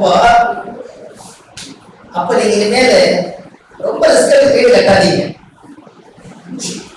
இப்போ அப்ப நீங்க இனிமேல் ரொம்ப ரிஸ்க் எடுத்து வீடு கட்டாதீங்க.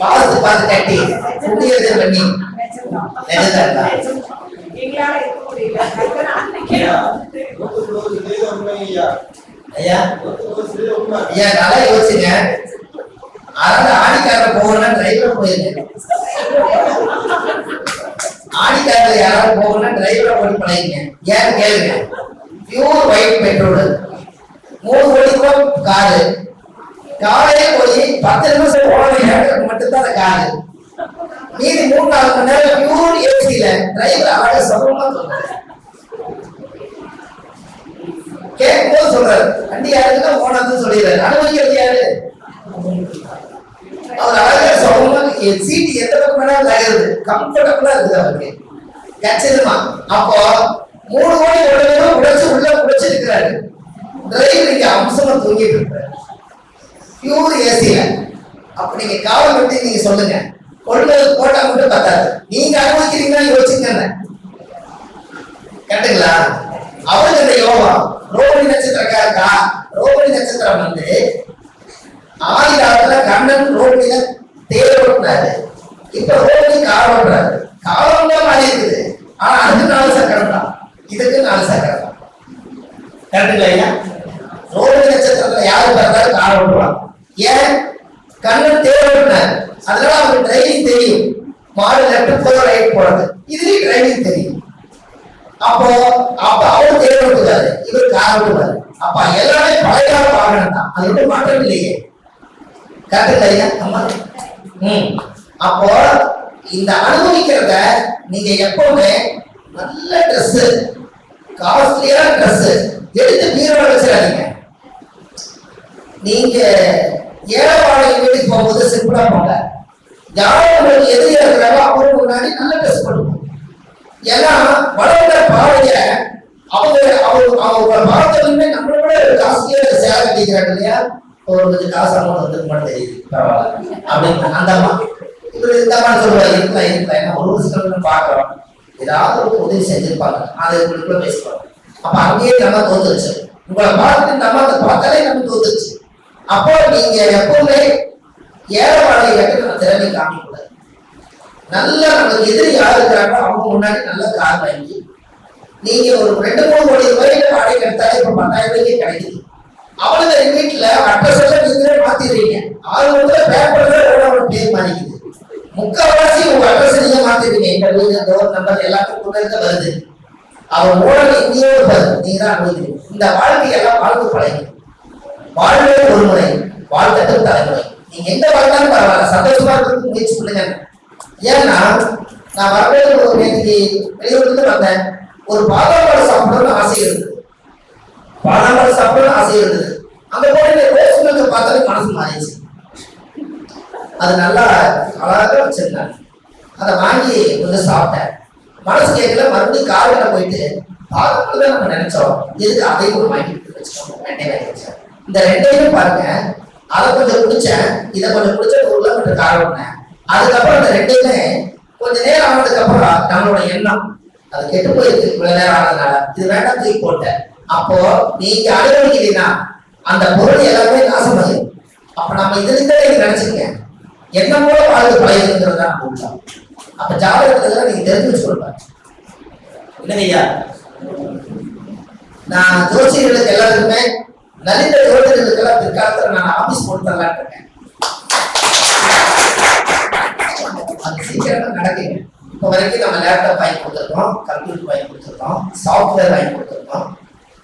பார்த்து பார்த்து கட்டி புண்ணியத்தை பண்ணி நல்லா யோசிச்சுங்க அதாவது ஆடிக்கார போகணும்னா டிரைவர் போயிருங்க ஆடிக்காரல யாராவது போகணும்னா டிரைவரை போட்டு பழகிங்க. ஏன்னு கேளுங்க. பியூர் ஒயிட் பெட்ரோல் மூணு கோடி ரூபாய் காரு காலையே போய் பத்து நிமிஷம் போன மட்டும்தான் அந்த காரு மீதி மூணு நாலு மணி நேரம் பியூர் ஏசியில டிரைவர் அழகா சுகமா சொல்றாரு. கேட்கும்போது சொல்றாரு வண்டி யாருக்குன்னா போனதுன்னு சொல்லிடுறாரு. அனுபவிக்கிறது யாரு? அவர் அழகா சுகமா சீட்டு எந்த பக்கம் வேணாலும் நகருது. கம்ஃபர்டபுளா இருக்குது அவருக்கு. கச்சிதமா. அப்போ மூணு கோடி டிரைவருக்கு டிரைவர் அம்சமா தூங்கிட்டு இருக்காரு பியூர் ஏசில அப்ப நீங்க காவல் பற்றி நீங்க சொல்லுங்க. கொண்டு போட்டா மட்டும் பத்தாது. நீங்க அனுபவிக்கிறீங்கன்னா யோசிச்சுங்க கேட்டுங்களா? அவருக்கு இந்த யோகம் ரோகிணி நட்சத்திரக்காரக்கா ரோகிணி நட்சத்திரம் வந்து ஆதி கண்ணன் ரோகிணியில தேர் ஓட்டினாரு. இப்ப ரோகிணி கார் ஓட்டுறாரு. காலம் தான் மாறி இருக்குது. ஆனா அதுக்கு நாலு சக்கரம் தான். இதுக்கு நாலு சக்கரம் கரெக்டுங்களா ஐயா ரோகிணி நட்சத்திரத்துல யாரு பிறந்தாரு கார் ஓட்டுவாங்க ஏன்? கண்ணன் தேர் ஓட்டினார் அதனால அவருக்கு டிரைவிங் தெரியும். மாடு லெஃப்ட் போக ரைட் போறது. இதுலயும் டிரைவிங் தெரியும். அப்போ அப்ப அவர் தேர் ஓட்டுவாரு இவர் கார் ஓட்டுவாரு அப்ப எல்லாமே பழைய கால வாகனம் தான். அது ஒன்றும் மாற்றம் இல்லையே. கரெக்ட் ஐயா அம்மா. ம். அப்போ இந்த அனுபவிக்கிறத நீங்க எப்பவுமே நல்ல ட்ரெஸ் காஸ்ட்லியான ட்ரெஸ் எடுத்து பீரோட வச்சிடாதீங்க? நீங்க ஏழவாடகை வீட்டுக்கு போகும்போது சிம்பிளா போங்க. யாரும் உங்களுக்கு எது இருக்கிறாரோ அவருக்கு முன்னாடி நல்ல ட்ரெஸ் பண்ணுவோம் ஏன்னா வளர்ந்த பாவைய அவங்க அவங்க அவங்க பார்த்ததுமே நம்மளை விட காசியா சேவை கேட்கிறாங்க இல்லையா? ஒரு கொஞ்சம் காசு அமௌண்ட் வந்து மட்டும் பரவாயில்ல. அப்படின்னு அந்த அம்மா. இவர் இந்த அம்மா சொல்லுவாங்க இருக்கலாம் இருக்கலாம். ஏன்னா ஒரு வருஷத்துல பாக்குறோம் ஏதாவது ஒரு உதவி செஞ்சிருப்பாங்க. அதை உங்களுக்குள்ள பேசுவாங்க அப்ப அங்கேயே நம்ம தோத்துருச்சு. உங்களை பார்த்து நம்ம அதை பார்த்தாலே நம்ம தோத்துருச்சு. அப்போ நீங்க எப்பவுமே ஏழை வாழை கட்டி நம்ம திறமை காமிக்கூடாது நல்லா நம்ம நமக்கு எதிரி யார் இருக்கிறாங்களோ அவங்க முன்னாடி நல்லா கார் வாங்கி நீங்க ஒரு ரெண்டு மூணு கோடி ரூபாய்க்கு வாடகை எடுத்தாலே இப்ப பத்தாயிரம் ரூபாய்க்கு கிடைக்குது. அவளுங்க வீட்டுல அட்ரஸ் எல்லாம் நீங்களே மாத்திடுறீங்க. ஆறு வந்து பேப்பர்ல ஒரு பேர் மாறிக்குது முக்கால்வாசி உங்க அட்ரஸ் நீங்க மாத்திடுறீங்க எங்க வீடு டோர் நம்பர் எல்லாத்துக்கும் கூட வருது. அவன் ஊழலை இங்கேயே இருப்பாரு நீங்க தான் அனுபவிக்கிறீங்க இந்த வாழ்க்கையெல்லாம் வாழ்ந்து பழகி வாழ்வே ஒரு முறை வாழ்க்கட்டும் தலைமுறை. நீங்க எந்த வாழ்ந்தாலும் பரவாயில்ல. சந்தோஷமா இருக்கிறதுக்கு முயற்சி பண்ணுங்க. ஏன்னா நான் வரவேற்று ஒரு நேற்று வெளியூர்லேருந்து வந்தேன். ஒரு பாதாம் சாப்பிடணும்னு ஆசை இருந்தது. பாதாம் சாப்பிடணும்னு ஆசை இருந்தது. அந்த போய் ரோஸ் மில்க் பார்த்தாலே மனசு மாறிடுச்சு. அது நல்லா அழகாக வச்சிருந்தாங்க. அதை வாங்கி கொஞ்சம் சாப்பிட்டேன். மனசு கேட்கல மறுபடியும் காரில் போயிட்டு பாதாம் தான் நம்ம நினைச்சோம். எதுக்கு அதையும் ஒரு வாங்கி வச்சுக்கோங்க ரெண்டே வாங்கி வச்சேன் இந்த ரெண்டையும் பாருங்க. அதை கொஞ்சம் குடிச்சேன் இதை கொஞ்சம் குடிச்ச பொருளை கொஞ்சம் காரணம் அதுக்கப்புறம் அந்த ரெண்டையுமே கொஞ்ச நேரம் ஆனதுக்கு அப்புறம் நம்மளோட எண்ணம் அது கெட்டு போயிருக்கு இவ்வளவு நேரம் ஆனதுனால. இது வேண்டாம் தூக்கி போட்டேன். அப்போ நீங்க அனுபவிக்கிறீங்கன்னா அந்த பொருள் எல்லாமே நாசமாயிரும் அப்ப நம்ம இதுல இருந்தே நீங்க நினைச்சுக்கங்க. என்ன மூலம் வாழ்ந்து பழகிருங்கிறது தான் நம்ம அப்ப ஜாதகத்துல நீங்க தெரிஞ்சு வச்சுக்கொள்ளுங்க இல்லைங்கய்யா நான் ஜோசியர்களுக்கு எல்லாருக்குமே நலிந்த ஜோதிடர்களுக்கு எல்லாம் பிற்காலத்துல நான் ஆபீஸ் போட்டு தரலான்னு இருக்கேன். அது சீக்கிரமா நடக்குங்க இப்போ வரைக்கும் நம்ம லேப்டாப் வாங்கி கொடுத்துருக்கோம் கம்ப்யூட்டர் வாங்கி கொடுத்துருக்கோம் சாஃப்ட்வேர் வாங்கி கொடுத்துருக்கோம்.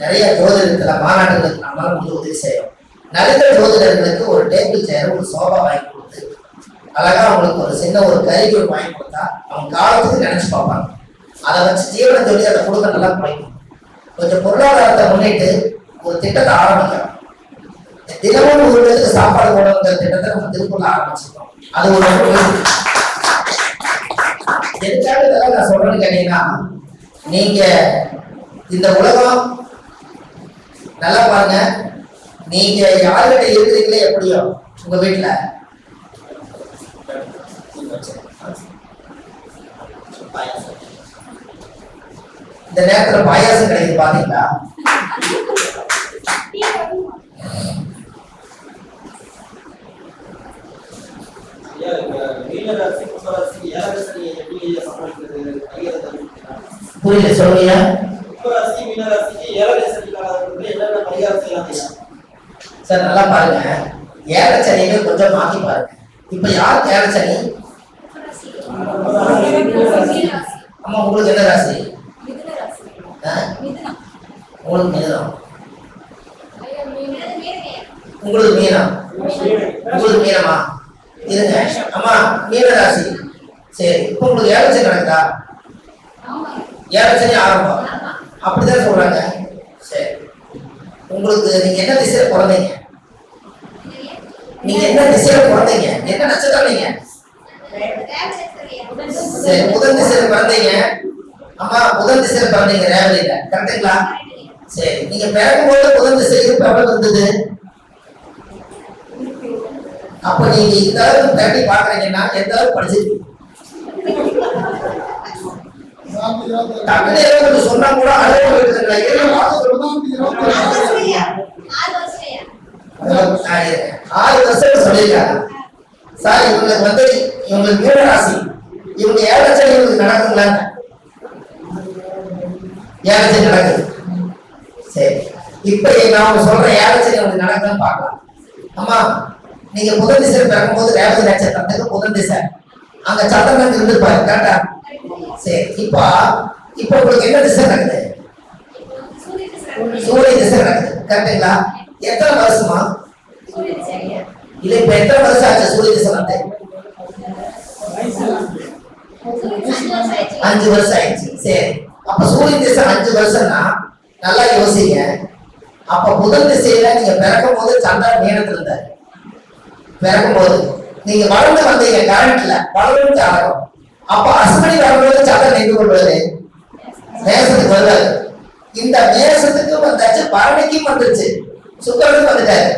நிறைய ஜோதிடத்துல மாநாடுகளுக்கு நம்மளால வந்து உதவி செய்யறோம். நலிந்த ஜோதிடர்களுக்கு ஒரு டேபிள் சேர் ஒரு சோபா வாங்கி அழகா அவங்களுக்கு ஒரு சின்ன ஒரு கருவிகள் வாங்கி கொடுத்தா அவங்க காலத்துக்கு நினைச்சு பார்ப்பாங்க அதை வச்சு ஜீவன சொல்லி அதை கொடுக்க நல்லா குறைக்கும் கொஞ்சம் பொருளாதாரத்தை முன்னிட்டு ஒரு திட்டத்தை ஆரம்பிக்கிறோம் தினமும் ஒரு பேருக்கு சாப்பாடு போடுங்கிற திட்டத்தை நம்ம திருப்பூர்ல ஆரம்பிச்சிருக்கோம். அது ஒரு எதுக்காக இதெல்லாம் நான் சொல்றேன்னு கேட்டீங்கன்னா நீங்க இந்த உலகம் நல்லா பாருங்க. நீங்க யார்கிட்ட இருக்கிறீங்களோ எப்படியோ உங்க வீட்டுல இந்த நேரத்துல பாயாசம் கிடைக்குது பாத்தீங்களா புரியல சொல்லுங்க சார் நல்லா பாருங்க. ஏழச்சனின்னு கொஞ்சம் மாத்தி பாருங்க. இப்ப யார் ஏழச்சனி அம்மா உங்களுக்கு என்ன ராசி? உங்களுக்கு மீனம் உங்களுக்கு மீனம் உங்களுக்கு மீனமா இருங்க. அம்மா மீன ராசி சரி இப்போ உங்களுக்கு ஏழச்சனி நடக்குதா ஏழச்சனி ஆரம்பம். அப்படிதான் சொல்றாங்க. சரி. உங்களுக்கு நீங்க என்ன திசையில பிறந்தீங்க? நீங்க என்ன திசையில பிறந்தீங்க? என்ன நட்சத்திரம் நீங்க? சரி புதன் திசையில பிறந்தீங்க அம்மா முதல் திசையில பிறந்தீங்க ரேவதியில கரெக்டுங்களா? சரி நீங்க பிறக்கும் போது முதல் திசை இருப்பு எவ்வளவு இருந்தது? அப்ப நீங்க இந்த அளவுக்கு தட்டி பாக்குறீங்கன்னா எந்த அளவுக்கு படிச்சிருக்கீங்க? டக்குனு சொன்னா கூட அளவு போயிட்டு ஆறு வருஷம் சொல்லியிருக்காங்க. சார் இவங்களுக்கு வந்து இவங்களுக்கு மீன இவங்க ஏழச்சல் இவங்களுக்கு நடக்குங்களா ஏழச்சல் நடக்குது. சரி. இப்ப நான் அவங்க சொல்ற ஏழச்சல் இவங்களுக்கு நடக்குதுன்னு பார்க்கலாம். அம்மா நீங்க முதல் திசை பிறக்கும்போது ரேவதி நட்சத்திரத்துக்கு முதல் திசை. அங்க சந்திரனுக்கு இருந்திருப்பாரு கரெக்டா சரி. இப்போ இப்போ உங்களுக்கு என்ன திசை நடக்குது? சூரிய திசை நடக்குது. கரெக்டுங்களா எத்தனை வருஷமா? இல்ல இப்ப எத்தனை வருஷம் ஆச்சு சூரிய திசை வந்து அஞ்சு வருஷம் ஆயிடுச்சு. சரி. அப்ப சூரிய திசை அஞ்சு வருஷம்னா நல்லா யோசிங்க. அப்ப முதல் திசையில நீங்க பிறக்கும் போது சந்திரன் நேரத்துல இருந்தாரு. பிறக்கும் போது நீங்க வளர்ந்து வந்தீங்க கரண்ட்ல வளரும் ஜாதகம். அப்ப அஸ்மணி வரும்போது சந்திரன் நின்று கொள்வது மேசத்துக்கு வருவாரு. இந்த மேசத்துக்கு வந்தாச்சு பரணிக்கும் வந்துருச்சு. சுக்கரனுக்கு வந்துட்டாரு.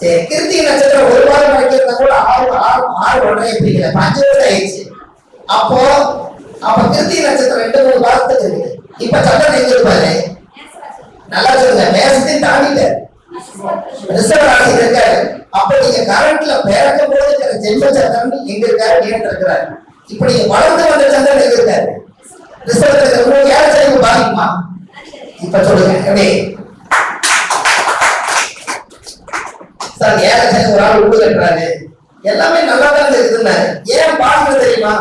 சரி கிருத்திகை நட்சத்திரம் ஒரு வாரம் கிடைக்கிறத கூட ஆறு ஆறு ஆறு ஒன்றரை பிரிக்கல. பஞ்சு வருஷம் ஆயிடுச்சு. அப்போ அப்ப கிருத்திகை நட்சத்திரம் ரெண்டு மூணு வாரத்துக்கு இருக்குது இப்ப சந்திரன் எங்க நல்லா சொல்லுங்க. மேசத்தையும் தாண்டிட்டாரு. ரிசர்வ் ராசியில் இருக்காரு. அப்ப நீங்க கரண்ட்ல பிறக்கும் போது இருக்கிற ஜென்ம சந்திரன் எங்க இருக்காரு? நேரத்துல இருக்கிறாரு. இப்ப நீங்க வளர்ந்து வந்த சந்திரன் எங்க இருக்காரு? ரிசர்வ் இருக்கிற யார் சரிவு பாதிக்குமா இப்ப சொல்லுங்க. எப்படி? சார் ஏழை சனி ஒரு ஆள் உண்டு கட்டுறாரு. எல்லாமே நல்லா தான் இருக்குதுன்னாரு ஏன் பாடுறது தெரியுமா?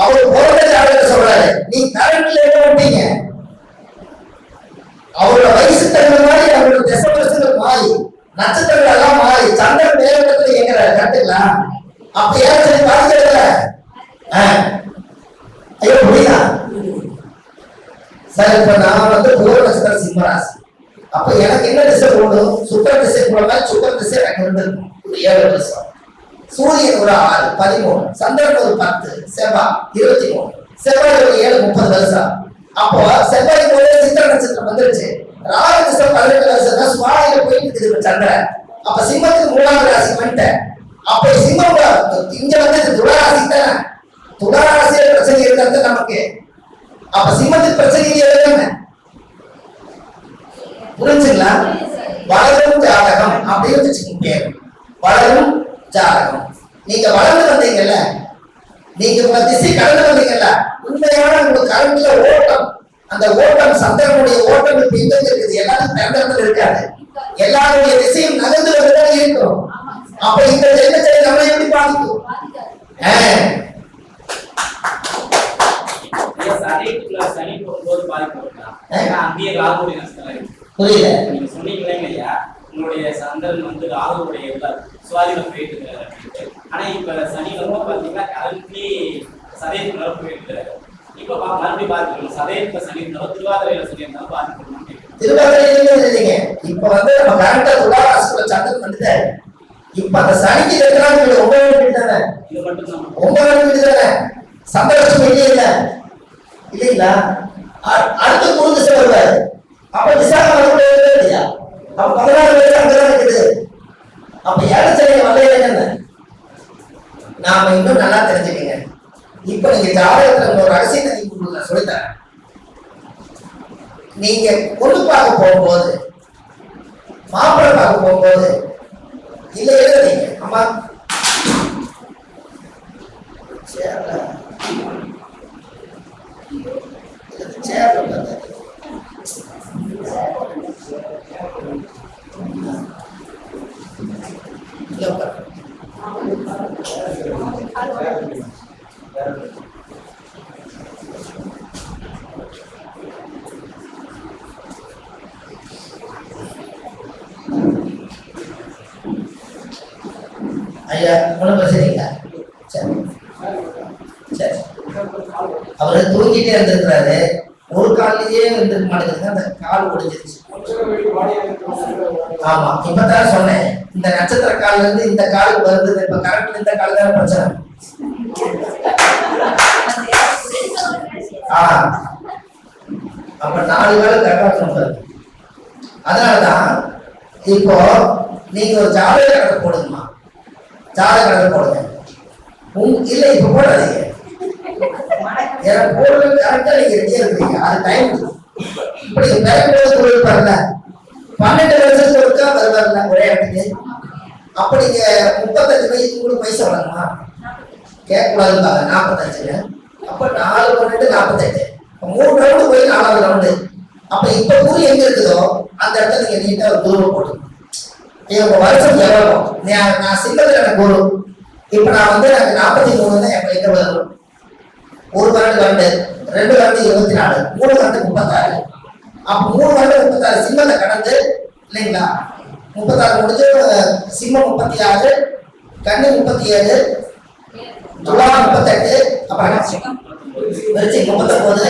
அவர் பிறந்த ஜாதகத்தை சொல்றாரு. நீ கரண்ட்ல என்ன பண்ணிட்டீங்க அவரோட வயசு தகுந்த மாதிரி அவரோட தசவரசங்கள் மாறி நட்சத்திரங்கள் எல்லாம் மாறி சந்திரன் மேலத்துல இயங்குறாரு கரெக்டுங்களா? அப்ப ஏன் சரி பாதிக்கிறதுல ஐயோ புரியுதா? சார் இப்ப நான் வந்து பூர நட்சத்திரம் சிம்மராசி அப்ப எனக்கு என்ன திசை போடும் சுக்கர திசை போடுறதா சுக்கர திசை எனக்கு இருந்திருக்கும் ஏழு வருஷம் சூரியன் ஒரு ஆறு பதிமூணு சந்திரன் ஒரு பத்து செவ்வாய் இருபத்தி மூணு. செவ்வாய் ஒரு ஏழு முப்பது வருஷம். அப்போ செவ்வாய் போல சித்திர நட்சத்திரம் வந்துருச்சு. ராகு திசை பதினெட்டு வருஷம் தான் சுவாமியில போயிட்டு இருக்குது சந்திரன். அப்ப சிம்மத்துக்கு மூணாவது ராசி வந்துட்டேன். அப்ப சிம்மம் இங்க வந்து துளாராசி தானே? துளாராசியில பிரச்சனை இருக்கிறது நமக்கு. அப்ப சிம்மத்துக்கு பிரச்சனை இல்லையா புரிஞ்சுங்களா? வளரும் ஜாதகம் அப்படின்னு வச்சுக்கோங்க. வளரும் ஜாதகம். நீங்க வளர்ந்து வந்தீங்கல்ல நீங்க உங்க திசை கடந்து வந்தீங்கல்ல உண்மையான உங்க கரண்ட்ல ஓட்டம் அந்த ஓட்டம் சந்திரனுடைய ஓட்டம் இப்ப எங்க இருக்குது. எல்லாரும் பிறந்தத்துல இருக்காது. எல்லாருடைய திசையும் நகர்ந்து வந்துதான் இருக்கும். அப்ப இந்த ஜென்மச்சரி நம்மளை எப்படி பாதிக்கும்? புரியல. நீங்க சொன்னீங்களே உங்களுடைய சந்திரன் வந்து ராகுடைய சுவாதினம் போயிட்டு இருக்காரு அப்படின்ட்டு. ஆனா இப்ப சனி வந்து பாத்தீங்கன்னா கரண்ட்லி சதயத்துக்குள்ள போயிட்டு இருக்காரு இப்ப மறுபடியும் பாத்துக்கணும் சதயத்துல சனி இருந்தாலும் திருவாதிரையில சனி இருந்தாலும் பாத்துக்கணும் திருவாதிரையிலுமே இல்லைங்க. இப்ப வந்து நம்ம கரெக்டா துளாராசிக்குள்ள சந்திரன் வந்துட்டாரு. இப்ப அந்த சனிக்கு இருக்கிறாங்க ஒன்பது வீடு தானே? இது மட்டும் தான் ஒன்பது வீடு தானே? சந்திரலட்சுமி இல்லையே இல்ல? இல்லைங்களா? அடுத்து திசை வருவாரு. அப்ப விசாகம் வரக்கூடிய இல்லையா? அப்ப பதினாறு பேர் அங்கதான் இருக்குது அப்ப ஏழச்சனை வல்லையில என்ன நாம இன்னும் நல்லா தெரிஞ்சுக்கங்க. இப்ப நீங்க ஜாதகத்துல ஒரு ரகசியத்தை நீங்க உங்களுக்கு நான் சொல்லித்தரேன். நீங்க பொண்ணு பார்க்க போகும்போது மாப்பிள்ளை பார்க்க போகும்போது இல்ல எழுதுறீங்க அம்மா. சரி ஐயா ஒன்றும் பிரச்சனை இல்லை சரி. சரி. அவரு தூங்கிட்டே இருந்திருக்கிறாரு. ஒரு காலிலேயே இருந்திருக்க மாட்டேங்குது அந்த கால் ஒடிஞ்சிருச்சு. ஆமா இப்பதான் சொன்னேன். இந்த நட்சத்திர கால்ல இருந்து இந்த காலுக்கு வருது. இப்ப கரெக்ட் இந்த கால் தானே பிரச்சனை? ஆ. அப்ப நாலு வேலை கரெக்டா சொல்றாரு அதனாலதான் இப்போ நீங்க ஒரு ஜாதக கணக்கு போடுங்கம்மா. ஜாதக போடுங்க. உங்க இல்ல இப்ப போடாதீங்க. எனக்கு போடுறது கரெக்டா நீங்க ரெடியா இருக்கீங்க. அது டைம் இப்படி பேங்க்ல தொழில் பண்ணல. பன்னெண்டு வருஷத்துக்கு ஒருக்கா வருவார்ல ஒரே இடத்துக்கு. அப்ப நீங்க முப்பத்தஞ்சு வயசு கூட பைசா வரணுமா கேட்கக்கூடாதுங்க நாற்பத்தஞ்சுங்க அப்ப நாலு பன்னெண்டு நாற்பத்தஞ்சு மூணு ரவுண்டு போய் நாலாவது ரவுண்டு அப்ப இப்ப குரு எங்க இருக்குதோ அந்த இடத்துல நீங்க நீட்டா ஒரு குருவை போட்டுக்கணும். இது உங்க வருஷம் நான் நான் சிங்கத்துல எனக்கு குரு. இப்ப நான் வந்து எனக்கு நாற்பத்தி மூணு தான் எப்ப எங்க வரும் ஒரு வருடம் கரண்ட் ரெண்டு வருடம் இருபத்தி நாலு மூணு வருடம் முப்பத்தாறு. அப்ப மூணு வருடம் முப்பத்தாறு சிம்மத்தை கடந்து இல்லைங்களா? முப்பத்தாறு முடிஞ்சு சிம்மம் முப்பத்தி ஆறு கண்ணு முப்பத்தி ஏழு துலா முப்பத்தெட்டு அப்புறம் விருச்சி முப்பத்தொன்பது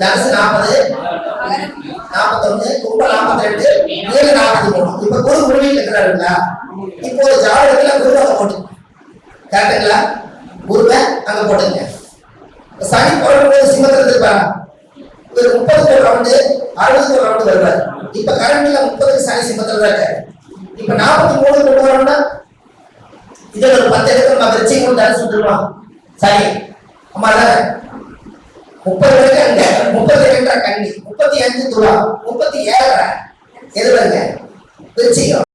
தனுசு நாற்பது நாற்பத்தொன்னு ரொம்ப நாற்பத்தி ரெண்டு ஏழு நாற்பத்தி மூணு இப்ப குரு குருவியில் இருக்கிறாருங்களா இப்போ ஒரு ஜாதகத்துல குரு அங்க போட்டு கரெக்டுங்களா குருவை அங்க போட்டுங்க. இப்ப சனி போடும்போது சிம்மத்துல இருப்பாங்க ஒரு முப்பது ஒரு ரவுண்டு அறுபதுக்கு ஒரு ரவுண்டு வருவார். இப்ப கரண்ட்ல முப்பதுக்கு சனி சிம்மத்துல தான் இருக்காரு. இப்ப நாற்பத்தி மூணு கொண்டு வரோம்னா இதுல ஒரு பத்து இடத்துல நம்ம வச்சு கொண்டு தனுசு விட்டுருவோம் சரி. அம்மா முப்பது வரைக்கும் முப்பது முப்பத்தி ரெண்டரை கண்ணி முப்பத்தி அஞ்சு துலா முப்பத்தி ஏழரை எது வருங்க? விருச்சிகம்.